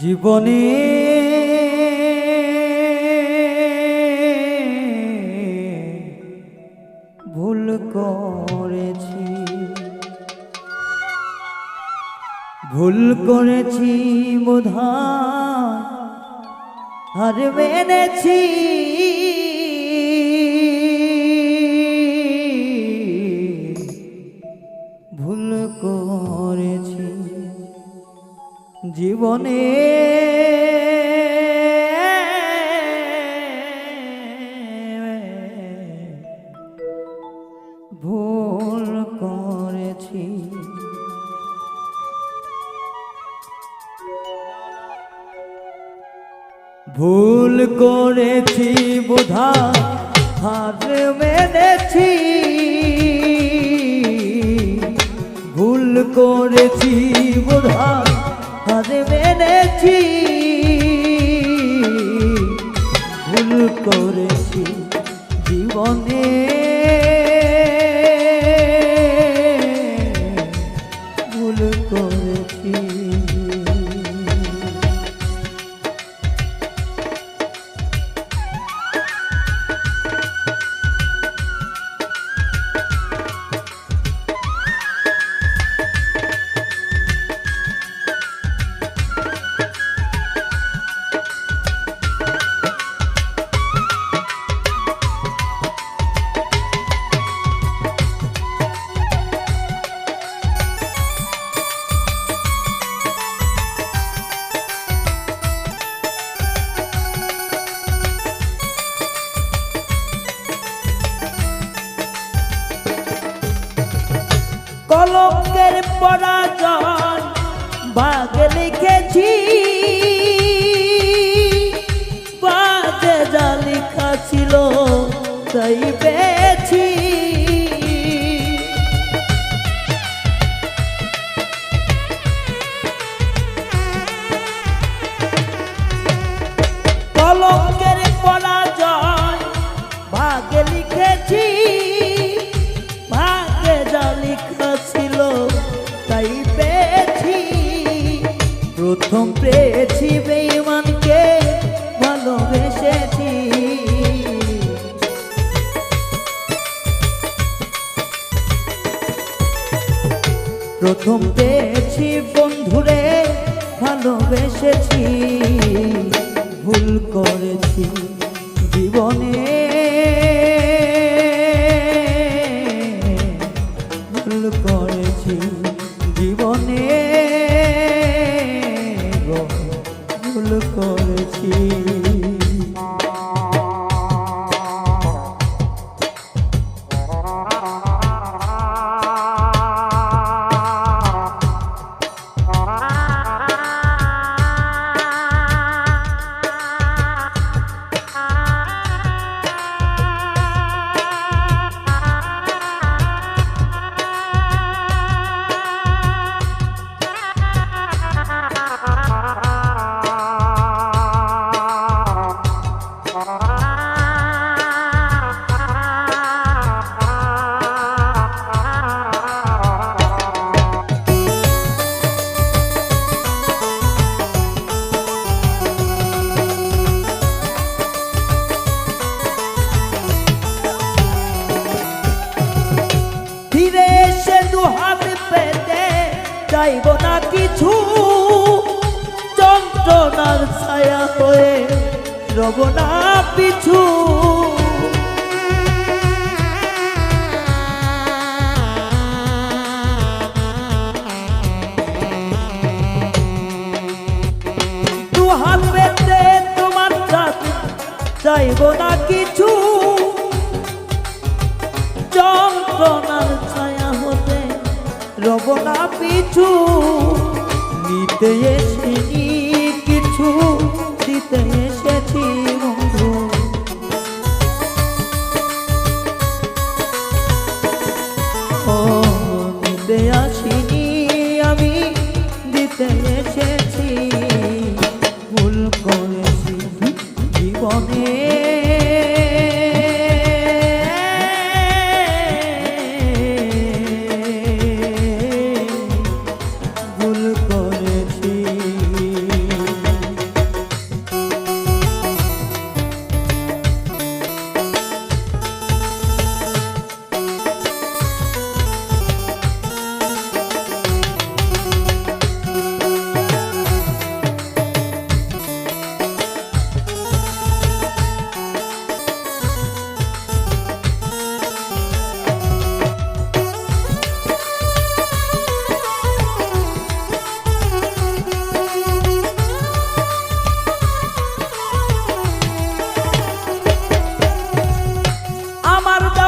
জীবনে ভুল করেছি। ভুল করেছি বোধা আর মেনেছি জীবনে। ভুল করেছি। ভুল করেছি বোধা হার মেনেছি। ভুল করেছি বোধা হার মেনেছি ভুল করেছি জীবনে পরাজয় ভাগে লিখেছি। বাজে যা লেখা ছিল তাই পেয়েছি। তাই পেয়েছি প্রথম পেয়েছি বেইমানকে ভালোবেসেছি। প্রথম পেয়েছি বন্ধুরে ভালোবেসেছি ভুল করেছি জীবনে। চাইব না কিছু। ছায়া হয়ে রব না পিছু। চাইব না কিছু। যন্ত্রণার ছায়া হতে রব না পিছু নিতে এসেছি কিছু দিতে এসেছি।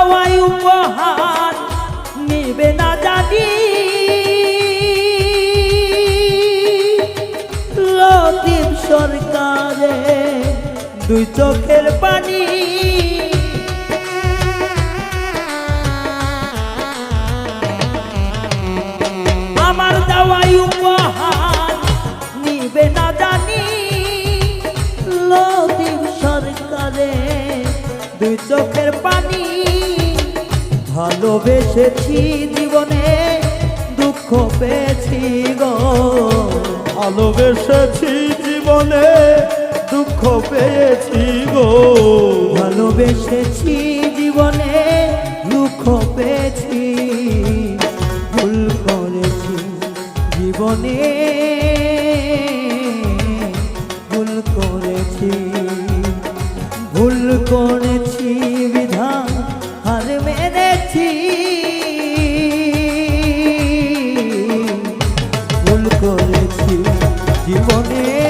পাওয়াই উপহার, নিবে না জানি লতিফ সরকারে দুই চোখের পানি। আমার দেওয়াই উপহার, নিবে না জানি লতিফ সরকারে দুই চোখের পানি। ভালোবেসেছি জীবনে দুঃখ পেয়েছি গো। ভালোবেসেছি জীবনে দুঃখ পেয়েছি গো। ভালোবেসেছি You?